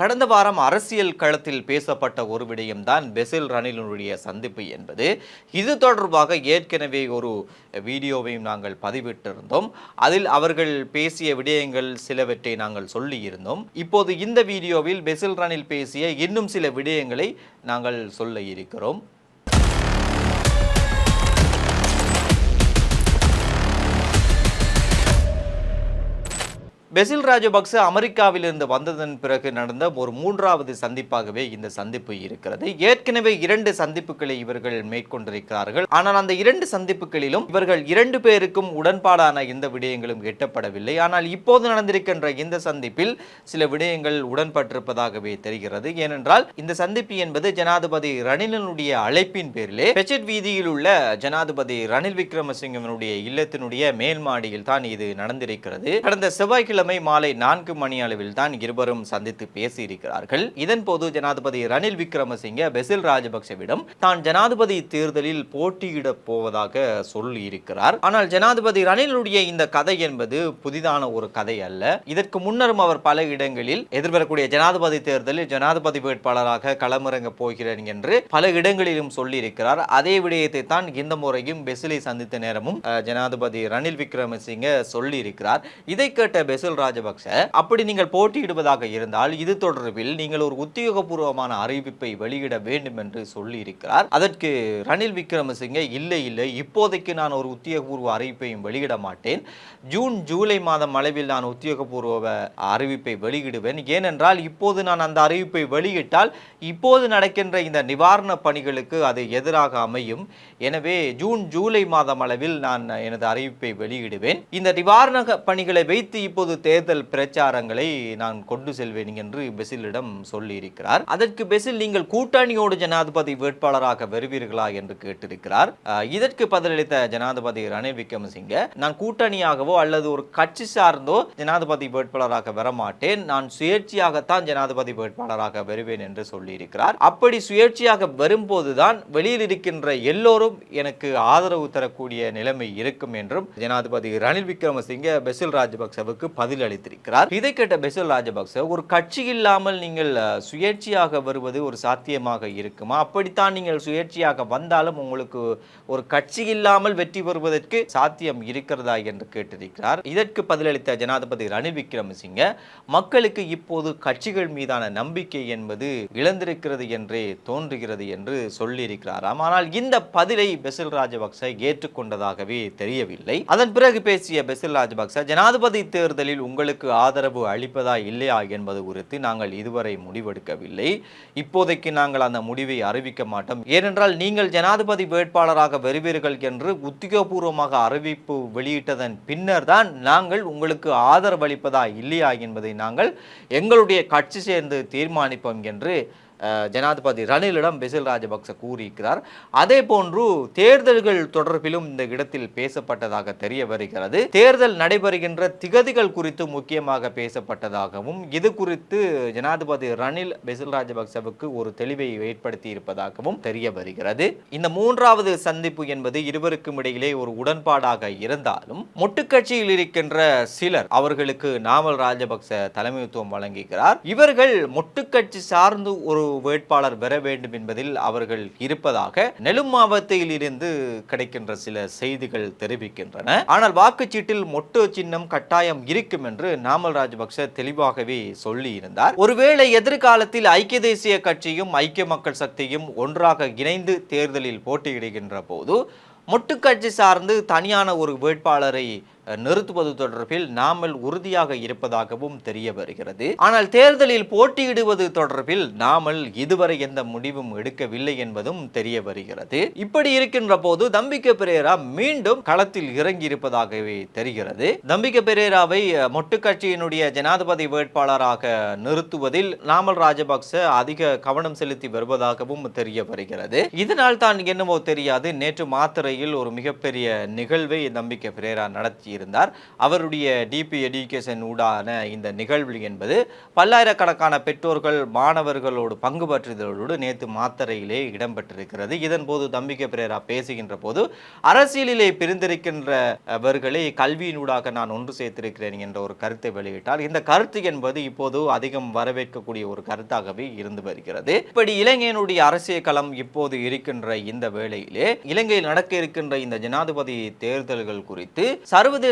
கடந்த வாரம் அரசியல் களத்தில் பேசப்பட்ட ஒரு விடயம்தான் பெசில் ரணிலினுடைய சந்திப்பு என்பது. இது தொடர்பாக ஏற்கனவே ஒரு வீடியோவையும் நாங்கள் பதிவிட்டிருந்தோம். அதில் அவர்கள் பேசிய விடயங்கள் சிலவற்றை நாங்கள் சொல்லியிருந்தோம். இப்போது இந்த வீடியோவில் பெசில் ரணில் பேசிய இன்னும் சில விடயங்களை நாங்கள் சொல்ல இருக்கிறோம். பெசில் ராஜபக்ச அமெரிக்காவிலிருந்து வந்ததன் பிறகு நடந்த ஒரு மூன்றாவது சந்திப்பாகவே இந்த சந்திப்பு இருக்கிறது. ஏற்கனவே இரண்டு சந்திப்புகளை இவர்கள் மேற்கொண்டிருக்கிறார்கள். ஆனால் அந்த இரண்டு சந்திப்புகளிலும் இவர்கள் இரண்டு பேருக்கும் உடன்பாடான எந்த விடயங்களும் எட்டப்படவில்லை. ஆனால் இப்போது நடந்திருக்கின்ற இந்த சந்திப்பில் சில விடயங்கள் உடன்பட்டிருப்பதாகவே தெரிகிறது. ஏனென்றால் இந்த சந்திப்பு என்பது ஜனாதிபதி ரணிலனுடைய அழைப்பின் பேரிலே பெச்சட் வீதியில் உள்ள ஜனாதிபதி ரணில் விக்ரமசிங்கவனுடைய இல்லத்தினுடைய மேல் மாடியில் தான் இது நடந்திருக்கிறது. கடந்த செவ்வாய்க்கிழமை மாலை நான்கு மணி அளவில் தான் இருவரும் சந்தித்து பேசியிருக்கிறார்கள். இதன்போது ஜனாதிபதி ரணில் விக்ரமசிங்க பெசில் ராஜபக்சவிடம் தான் ஜனாதிபதி தேர்தலில் போட்டியிடப் போவதாக சொல்லி இருக்கிறார் ஆனால் ஜனாதிபதி ரணிலுடைய இந்த கதை என்பது புதிதான ஒரு கதை அல்ல. இதற்கு முன்னரும் அவர் பல இடங்களில் எதிர்வரக்கூடிய ஜனாதிபதி தேர்தலில் ஜனாதிபதி வேட்பாளராக களமிறங்க போகிறேன் என்று பல இடங்களிலும் சொல்லியிருக்கிறார். அதே விடயத்தை தான் இந்த முறையும் பெசிலை சந்தித்த நேரமும் ஜனாதிபதி ரணில் விக்ரமசிங்க சொல்லியிருக்கிறார். இதை கேட்ட பெசில் ராஜபக்ச அப்படி நீங்கள் போட்டியிடுவதாக இருந்தால் இது தொடர்பில் நீங்கள் ஒரு உத்தியோகபூர்வமான அறிவிப்பை வெளியிட வேண்டும் என்று சொல்லி இருக்கிறார் அதற்கு ரணில் விக்ரமசிங்கே இல்லை இல்லை இப்போதைக்கு நான் ஒரு உத்தியோகபூர்வ அறிவிப்பையும் வெளியிட மாட்டேன். ஜூன் ஜூலை மாதம் அளவில் நான் உத்தியோகபூர்வ அறிவிப்பை வெளியிடுவேன். ஏனென்றால் இப்போது நான் அந்த அறிவிப்பை வெளியிட்டால் இப்போது நடக்கின்ற இந்த நிவாரண பணிகளுக்கு அது எதிராக அமையும். எனவே ஜூன் ஜூலை மாதம் அளவில் நான் எனது அறிவிப்பை வெளியிடுவேன். இந்த நிவாரண பணிகளை வைத்து இப்போது தேர்தல் பிரச்சாரங்களை நான் கொண்டு செல்வேன் என்று பெசிலிடம் சொல்லியிருக்கிறார். அதற்கு பெசில் நீங்கள் கூட்டணியோடு ஜனாதிபதி வேட்பாளராக வருவீர்களா? என்று கேட்டிருக்கிறார். இதற்கு பதிலளித்த ஜனாதிபதி ரணில் விக்ரமசிங்க நான் கூட்டணியாகவோ அல்லது ஒரு கட்சி சார்ந்தோ ஜனாதிபதி வேட்பாளராக வரமாட்டேன். நான் சுயேட்சையாகத்தான் ஜனாதிபதி வேட்பாளராக வருவேன் என்று சொல்லியிருக்கிறார். அப்படி சுயேட்சையாக வரும்போதுதான் வெளியில் இருக்கின்ற எல்லோரும் எனக்கு ஆதரவு தரக்கூடிய நிலைமை இருக்கும் என்றும் ஜனாதிபதி ரணில் விக்ரமசிங்க பெசில் ராஜபக்சவுக்கு பதில் அளித்திருக்கிறார். இதை கேட்ட பெசில் ராஜபக்ச ஒரு கட்சி இல்லாமல் நீங்கள் சுயேட்சையாக வருவது ஒரு சாத்தியமாக இருக்குமா? அப்படித்தான் நீங்கள் சுயேட்சையாக வந்தாலும் உங்களுக்கு ஒரு கட்சி இல்லாமல் வெற்றி பெறுவதற்கு சாத்தியம் இருக்கிறதா என்று கேட்டிருக்கிறார். இதற்கு பதிலளித்த ஜனாதிபதி ரணில் விக்ரமசிங்க மக்களுக்கு இப்போது கட்சிகள் மீதான நம்பிக்கை என்பது இழந்திருக்கிறது என்றே தோன்றுகிறது என்று சொல்லியிருக்கிறாராம். ஆனால் இந்த பதிலை பெசில் ராஜபக்ச ஏற்றுக்கொண்டதாகவே தெரியவில்லை. அதன் பிறகு பேசிய பெசில் ராஜபக்ச ஜனாதிபதி தேர்தலில் உங்களுக்கு ஆதரவு அளிப்பதா இல்லையா என்பது குறித்து நாங்கள் இதுவரை முடிவெடுக்கவில்லை. இப்போதைக்கு நாங்கள் அந்த முடிவை அறிவிக்க மாட்டோம். ஏனென்றால் நீங்கள் ஜனாதிபதி வேட்பாளராக வருவீர்கள் என்று உத்தியோகபூர்வமாக அறிவிப்பு வெளியிட்டதன் பின்னர் தான் நாங்கள் உங்களுக்கு ஆதரவு அளிப்பதா இல்லையா என்பதை நாங்கள் எங்களுடைய கட்சி சேர்ந்து தீர்மானிப்போம் என்று ஜனாதிபதி ரணிலிடம் பெசில் ராஜபக்ச கூறியிருக்கிறார். அதே போன்று தேர்தல்கள் தொடர்பிலும் இந்த இடத்தில் பேசப்பட்டதாக தெரிய வருகிறது. தேர்தல் நடைபெறுகின்ற திகதிகள் குறித்து முக்கியமாக பேசப்பட்டதாகவும் இது குறித்து ஜனாதிபதி ரணில் பெசில் ராஜபக்சவுக்கு ஒரு தெளிவை ஏற்படுத்தி இருப்பதாகவும் தெரிய வருகிறது. இந்த மூன்றாவது சந்திப்பு என்பது இருவருக்கும் இடையிலே ஒரு உடன்பாடாக இருந்தாலும் முட்டுக்கட்சியில் இருக்கின்ற சிலர் அவர்களுக்கு நாமல் ராஜபக்ச தலைமைத்துவம் வழங்குகிறார். இவர்கள் முட்டுக்கட்சி சார்ந்து ஒரு வேட்பாளர் பெற வேண்டும் என்பதில் அவர்கள் இருப்பதாக நெலும் மாவட்டத்தில் இருந்து கிடைக்கின்ற சில செய்திகள் தெரிவிக்கின்றன. ஆனால் வாக்குச்சீட்டில் மொட்டு சின்னம் கட்டாயம் இருக்கும் என்று நாமல் ராஜபக்ச தெளிவாகவே சொல்லி இருந்தார் ஒருவேளை எதிர்காலத்தில் ஐக்கிய தேசிய கட்சியும் ஐக்கிய மக்கள் சக்தியும் ஒன்றாக இணைந்து தேர்தலில் போட்டியிடுகின்ற போது மொட்டுக்கட்சி சார்ந்து தனியான ஒரு வேட்பாளரை நிறுத்துவது தொடர்பில் நாமல் உறுதியாக இருப்பதாகவும் தெரிய வருகிறது. ஆனால் தேர்தலில் போட்டியிடுவது தொடர்பில் நாமல் இதுவரை எந்த முடிவும் எடுக்கவில்லை என்பதும் தெரிய வருகிறது. இப்படி இருக்கின்ற போது தம்பிக்க பெரேரா மீண்டும் களத்தில் இறங்கி இருப்பதாகவே தெரிகிறது. தம்பிக்க பெரேராவை மொட்டு மொட்டுக்கட்சியினுடைய ஜனாதிபதி வேட்பாளராக நிறுத்துவதில் நாமல் ராஜபக்ச அதிக கவனம் செலுத்தி வருவதாகவும் தெரிய வருகிறது. இதனால் தான் என்னவோ தெரியாது. நேற்று மாத்திரையில் ஒரு மிகப்பெரிய நிகழ்வை நம்பிக்கை பிரேரா நடத்தி இருந்தார். அவருடைய டிபி எஜுகேஷன் ஊடான இந்த நிகழ்வு என்பது பல்லாயிரக்கணக்கான பெற்றோர்கள் மாணவர்களோடு பங்கு பற்றுதலோடு நேற்று மாத்தறையிலே இடம்பெற்றிருக்கிறது. இதன்போது தம்பிக்கை பிரேரா பேசுகின்ற போது அரசியலிலே பிரிந்திருக்கின்றவர்களை கல்வியினூடாக நான் ஒன்று சேர்த்திருக்கிறேன் என்ற ஒரு கருத்தை வெளியிட்டார். இந்த கருத்து என்பது இப்போது அதிகம் வரவேற்கக்கூடிய ஒரு கருத்தாகவே இருந்து வருகிறது. இப்படி இலங்கையினுடைய அரசியல் களம் இப்போது இருக்கின்ற இந்த வேளையிலே இலங்கையில் நடக்க இருக்கின்ற இந்த ஜனாதிபதி தேர்தல்கள் குறித்து சர்வதேச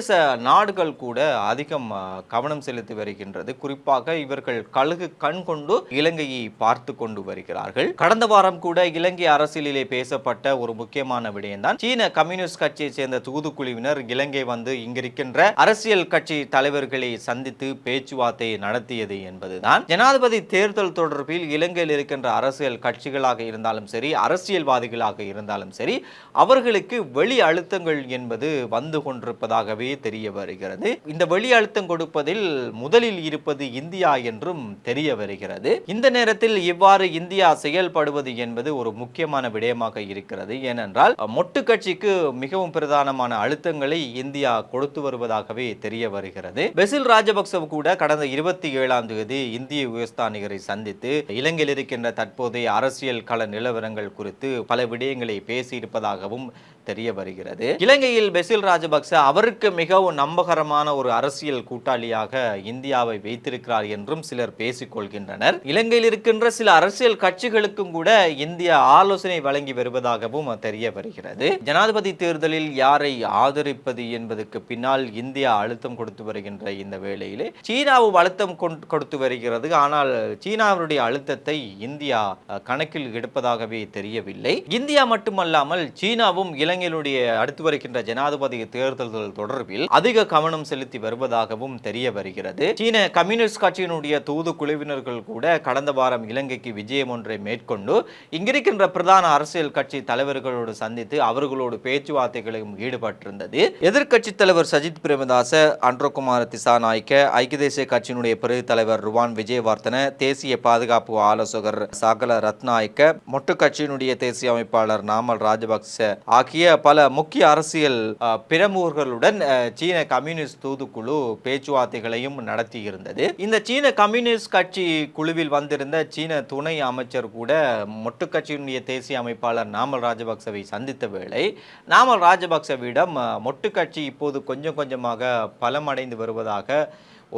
நாடுகள் கூட அதிகம் கவனம் செலுத்தி வருகின்றது. குறிப்பாக இவர்கள் கழுகு கண் கொண்டு இலங்கையை பார்த்து கொண்டு வருகிறார்கள். கடந்த வாரம் கூட இலங்கை அரசியலிலே பேசப்பட்ட ஒரு முக்கியமான விடயம்தான் சீன கம்யூனிஸ்ட் கட்சியை சேர்ந்த தூதுக்குழுவினர் இலங்கை வந்து இங்கிருக்கின்ற அரசியல் கட்சி தலைவர்களை சந்தித்து பேச்சுவார்த்தை நடத்தியது என்பதுதான். ஜனாதிபதி தேர்தல் தொடர்பில் இலங்கையில் இருக்கின்ற அரசியல் கட்சிகளாக இருந்தாலும் சரி அரசியல்வாதிகளாக இருந்தாலும் சரி அவர்களுக்கு வெளி அழுத்தங்கள் என்பது வந்து கொண்டிருப்பதாகவே தெரிய வருகிறது. இந்த வெளி அழுத்தம் கொடுப்பதில் முதலில் இருப்பது இந்தியா என்றும் தெரிய வருகிறது. இந்த நேரத்தில் இவ்வாறு இந்தியா செயல்படுவது என்பது ஒரு முக்கியமான விடயமாக இருக்கிறது. ஏனென்றால் மொட்டு கட்சிக்கு மிகவும் பிரதானமான அழுத்தங்களை இந்தியா கொடுத்து வருவதாகவே தெரிய வருகிறது. பெசில் ராஜபக்ச கூட கடந்த இருபத்தி ஏழாம் தேதி இந்திய உயர்ஸ்தானிகரை சந்தித்து இலங்கையில் இருக்கின்ற தற்போதைய அரசியல் கள நிலவரங்கள் குறித்து பல விடயங்களை பேசியிருப்பதாகவும் தெரிய வருகிறது. இலங்கையில் பெசில் ராஜபக்ச அவருக்கு மிகவும் நம்பகரமான ஒரு அரசியல் கூட்டாளியாக இந்தியாவை வைத்திருக்கிறார் என்றும் சிலர் பேசிக்கொள்கின்றனர் இலங்கையில் இருக்கின்ற சில அரசியல் கட்சிகளுக்கும் கூட இந்தியா ஆலோசனை வழங்கி வருவதாகவும் தெரிய வருகிறது. ஜனாதிபதி தேர்தலில் யாரை ஆதரிப்பது என்பதற்கு பின்னால் இந்தியா அழுத்தம் கொடுத்து வருகின்ற இந்த வேளையிலே சீனாவும் அழுத்தம் கொடுத்து வருகிறது. ஆனால் சீனாவுடைய அழுத்தத்தை இந்தியா கணக்கில் எடுப்பதாகவே தெரியவில்லை. இந்தியா மட்டுமல்லாமல் சீனாவும் இலங்கையினுடைய அடுத்து வருகின்ற ஜனாதிபதி தேர்தல்கள் தொடர்பில் அதிக கவனம் செலுத்தி வருவதாகவும் தெரிய வருகிறது. சீன கம்யூனிஸ்ட் கட்சியினுடைய தூது குழுவினர்கள் கூட கடந்த வாரம் இலங்கைக்கு விஜயம் ஒன்றை மேற்கொண்டு இங்கிருக்கின்ற பிரதான அரசியல் கட்சி தலைவர்களோடு சந்தித்து அவர்களோடு பேச்சுவார்த்தைகளையும் ஈடுபட்டிருந்தது. எதிர்க்கட்சி தலைவர் சஜித் பிரேமதாச திசா திசாநாயக்க ஐக்கிய தேசிய கட்சியினுடைய பிரதி தலைவர் ருவான் விஜயவர்த்தன தேசிய பாதுகாப்பு ஆலோசகர் சகல ரத்நாயக்க மொட்டு கட்சியினுடைய தேசிய அமைப்பாளர் நாமல் ராஜபக்ச ஆகிய பல முக்கிய அரசியல் பிரமுகர்களுடன் சீன கம்யூனிஸ்ட் தூதுக்குழு பேச்சுவார்த்தைகளையும் நடத்தி இருந்தது இந்த சீன கம்யூனிஸ்ட் கட்சி குழுவில் வந்திருந்த சீன துணை அமைச்சர் கூட மொட்டு கட்சியினுடைய தேசிய அமைப்பாளர் நாமல் ராஜபக்சவை சந்தித்த வேளை நாமல் ராஜபக்சவிடம் மொட்டு கட்சி இப்போது கொஞ்சம் கொஞ்சமாக பலமடைந்து வருவதாக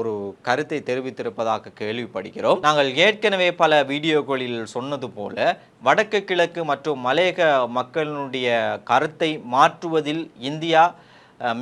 ஒரு கருத்தை தெரிவித்திருப்பதாக கேள்விப்படுகிறோம். நாங்கள் ஏற்கனவே பல வீடியோக்களில் சொன்னது போல வடக்கு கிழக்கு மற்றும் மலையக மக்களினுடைய கருத்தை மாற்றுவதில் இந்தியா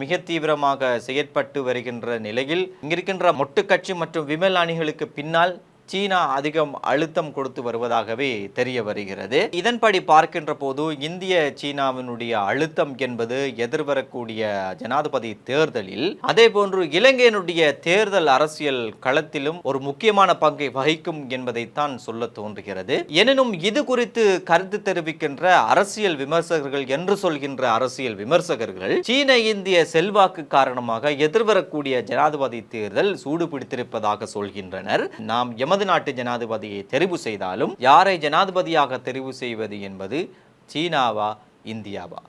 மிக தீவிரமாக செயற்பட்டு வருகின்ற நிலையில் இங்கிருக்கின்ற மொட்டு கட்சி மற்றும் விமல் அணிகளுக்கு பின்னால் சீனா அதிகம் அழுத்தம் கொடுத்து வருவதாகவே தெரிய வருகிறது. இதன்படி பார்க்கின்ற போது இந்திய சீனாவினுடைய அழுத்தம் என்பது எதிர்வரக்கூடிய ஜனாதிபதி தேர்தலில் அதே போன்று இலங்கையினுடைய தேர்தல் அரசியல் களத்திலும் ஒரு முக்கியமான பங்கை வகிக்கும் என்பதைத்தான் சொல்ல தோன்றுகிறது. எனினும் இது குறித்து கருத்து தெரிவிக்கின்ற அரசியல் விமர்சகர்கள் என்று சொல்கின்ற அரசியல் விமர்சகர்கள் சீன இந்திய செல்வாக்கு காரணமாக எதிர்வரக்கூடிய ஜனாதிபதி தேர்தல் சூடு பிடித்திருப்பதாக சொல்கின்றனர். நாம் நமது நாட்டு ஜனாதிபதியை தெரிவு செய்தாலும் யாரை ஜனாதிபதியாக தெரிவு செய்வது என்பது சீனாவா இந்தியாவா?